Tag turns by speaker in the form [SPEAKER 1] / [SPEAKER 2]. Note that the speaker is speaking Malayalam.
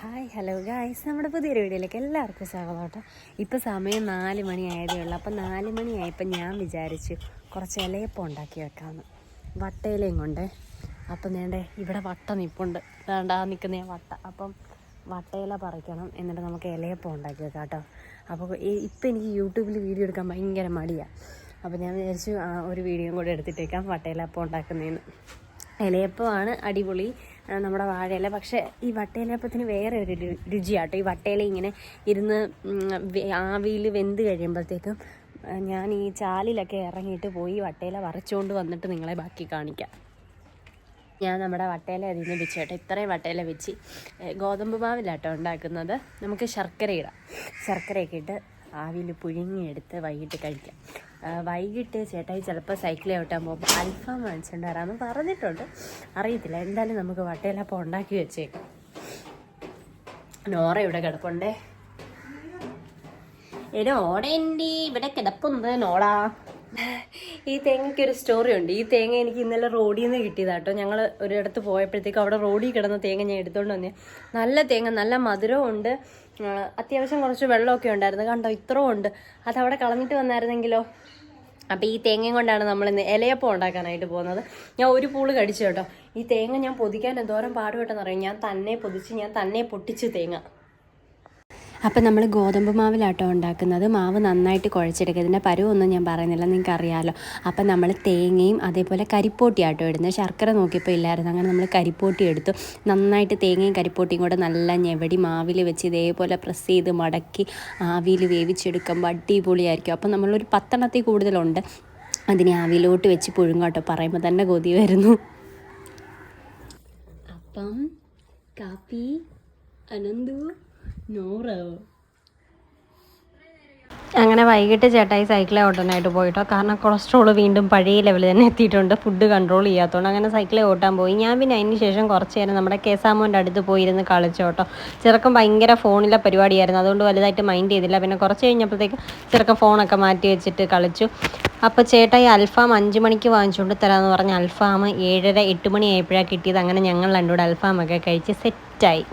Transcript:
[SPEAKER 1] Hi hello guys. നമ്മുടെ പുതിയൊരു വീഡിയോയിലേക്ക് എല്ലാവർക്കും സ്വാഗതം കേട്ടോ. ഇപ്പോൾ സമയം നാല് മണി ആയതേ ഉള്ളൂ. അപ്പം നാല് മണിയായപ്പോൾ ഞാൻ വിചാരിച്ചു കുറച്ച് ഇലയപ്പം ഉണ്ടാക്കി വെക്കാമെന്ന് വട്ടയിലയും കൊണ്ട്. അപ്പം നേണ്ടേ ഇവിടെ വട്ട നിപ്പുണ്ട്. വേണ്ട നിൽക്കുന്ന വട്ട. അപ്പം വട്ടയില പറിക്കണം. എന്നിട്ട് നമുക്ക് ഇലയപ്പം ഉണ്ടാക്കി വെക്കാം കേട്ടോ. അപ്പോൾ ഇപ്പം എനിക്ക് യൂട്യൂബിൽ വീഡിയോ എടുക്കാൻ ഭയങ്കര മടിയാണ് അപ്പോൾ ഞാൻ വിചാരിച്ചു ഒരു വീഡിയോയും കൂടെ എടുത്തിട്ടേക്കാം വട്ടയിലപ്പം ഉണ്ടാക്കുന്നതിന് ഇലയപ്പമാണ് അടിപൊളി നമ്മുടെ വാഴയില. പക്ഷേ ഈ വട്ടയിലപ്പത്തിന് വേറെ ഒരു രുചിയാട്ടോ. ഈ വട്ടയില ഇങ്ങനെ ഇരുന്ന് ആവിയിൽ വെന്ത് കഴിയുമ്പോഴത്തേക്കും ഞാൻ ഈ ചാലിലൊക്കെ ഇറങ്ങിയിട്ട് പോയി വട്ടയില വറച്ചുകൊണ്ട് വന്നിട്ട് നിങ്ങളെ ബാക്കി കാണിക്കാം. ഞാൻ നമ്മുടെ വട്ടയില അതിൽ നിന്ന് വെച്ച് കേട്ടോ. ഇത്രയും വട്ടയില വെച്ച് ഗോതമ്പ് മാവിലാട്ടോ ഉണ്ടാക്കുന്നത്. നമുക്ക് ശർക്കര ഇടാം. ശർക്കരയൊക്കെ ഇട്ട് ആവിയിൽ പുഴുങ്ങിയെടുത്ത് വൈകിട്ട് കഴിക്കാം. വൈകിട്ട് ചേട്ടായി ചിലപ്പോൾ സൈക്കിൾ ചവിട്ടാൻ പോകുമ്പോൾ അൽഫാം വാങ്ങിച്ചുകൊണ്ട് വരാമെന്ന് പറഞ്ഞിട്ടുണ്ട്. അറിയത്തില്ല. എന്തായാലും നമുക്ക് വട്ടയിലപ്പം ഉണ്ടാക്കി വെച്ചേക്കാം. നോറ ഇവിടെ കിടപ്പുണ്ടേ. എടോ ഓടേണ്ടി ഇവിടെ കിടപ്പുണ്ട് നോടാ ഈ തേങ്ങയ്ക്ക് ഒരു സ്റ്റോറി ഉണ്ട്. ഈ തേങ്ങ എനിക്ക് ഇന്നലെ റോഡിൽ നിന്ന് കിട്ടിയതാട്ടോ ഞങ്ങൾ ഒരിടത്ത് പോയപ്പോഴത്തേക്ക് അവിടെ റോഡിൽ കിടന്ന തേങ്ങ ഞാൻ എടുത്തുകൊണ്ട് വന്നേ. നല്ല തേങ്ങ നല്ല മധുരവും ഉണ്ട്. അത്യാവശ്യം കുറച്ച് വെള്ളമൊക്കെ ഉണ്ടായിരുന്നു. കണ്ടോ ഇത്രയും ഉണ്ട്. അതവിടെ കളഞ്ഞിട്ട് വന്നായിരുന്നെങ്കിലോ? അപ്പോൾ ഈ തേങ്ങയും കൊണ്ടാണ് നമ്മൾ ഇന്ന് ഇലയപ്പം ഉണ്ടാക്കാനായിട്ട് പോകുന്നത്. ഞാൻ ഒരു പൂൾ കടിച്ചു കേട്ടോ. ഈ തേങ്ങ ഞാൻ പൊതിക്കാൻ എന്തോരം പാടുപെട്ടെന്ന് അറിയാം? ഞാൻ തന്നെ പൊതിച്ച് ഞാൻ തന്നെ പൊട്ടിച്ച് തേങ്ങ. അപ്പം നമ്മൾ ഗോതമ്പ് മാവിലാട്ടോ ഉണ്ടാക്കുന്നത്. മാവ് നന്നായിട്ട് കുഴച്ചെടുക്കുക. ഇതിന്റെ പരുവൊന്നും ഞാൻ പറയുന്നില്ല. നിങ്ങൾക്ക് അറിയാമല്ലോ അപ്പം നമ്മൾ തേങ്ങയും അതേപോലെ കരിപ്പോട്ടി ആട്ടോ ഇടുന്നത്. ശർക്കര നോക്കിയപ്പോൾ ഇല്ലായിരുന്നു. അങ്ങനെ നമ്മൾ കരിപ്പോട്ടി എടുത്തു. നന്നായിട്ട് തേങ്ങയും കരിപ്പോട്ടിയും കൂടെ നല്ല ഞെവടി മാവിൽ വെച്ച് ഇതേപോലെ പ്രസ് ചെയ്ത് മടക്കി ആവിയിൽ വേവിച്ചെടുക്കുമ്പോൾ അടിപൊളിയായിരിക്കും. അപ്പം നമ്മളൊരു പത്തെണ്ണത്തിൽ കൂടുതലുണ്ട്. അതിനെ ആവിയിലോട്ട് വെച്ച് പുഴുങ്ങാട്ടോ. പറയുമ്പോൾ തന്നെ കൊതി വരുന്നു. അപ്പം കാപ്പി അനന്തു അങ്ങനെ വൈകിട്ട് ചേട്ടായി സൈക്കിളെ ഓട്ടാനായിട്ട് പോയിട്ടോ. കാരണം കൊളസ്ട്രോൾ വീണ്ടും പഴയ ലെവലിൽ തന്നെ എത്തിയിട്ടുണ്ട്. ഫുഡ് കൺട്രോൾ ചെയ്യാത്തതുകൊണ്ട് അങ്ങനെ സൈക്കിളെ ഓട്ടാൻ പോയി. ഞാൻ പിന്നെ അതിന് ശേഷം കുറച്ച് നേരം നമ്മുടെ കേസാമോന്റെ അടുത്ത് പോയിരുന്ന് കളിച്ചോട്ടോ ചെറുക്കം ഭയങ്കര ഫോണിലെ പരിപാടിയായിരുന്നു. അതുകൊണ്ട് വലുതായിട്ട് മൈൻഡ് ചെയ്തില്ല. പിന്നെ കുറച്ച് കഴിഞ്ഞപ്പോഴത്തേക്ക് ചെറുക്കം ഫോണൊക്കെ മാറ്റി വെച്ചിട്ട് കളിച്ചു. അപ്പോൾ ചേട്ടാ ഈ അൽഫാം അഞ്ച് മണിക്ക് വാങ്ങിച്ചുകൊണ്ട് തരാമെന്ന് പറഞ്ഞ അൽഫാം ഏഴര എട്ട് മണി ആയപ്പോഴാണ് കിട്ടിയത്. അങ്ങനെ ഞങ്ങൾ രണ്ടുകൂടെ അൽഫാമൊക്കെ കഴിച്ച് സെറ്റായി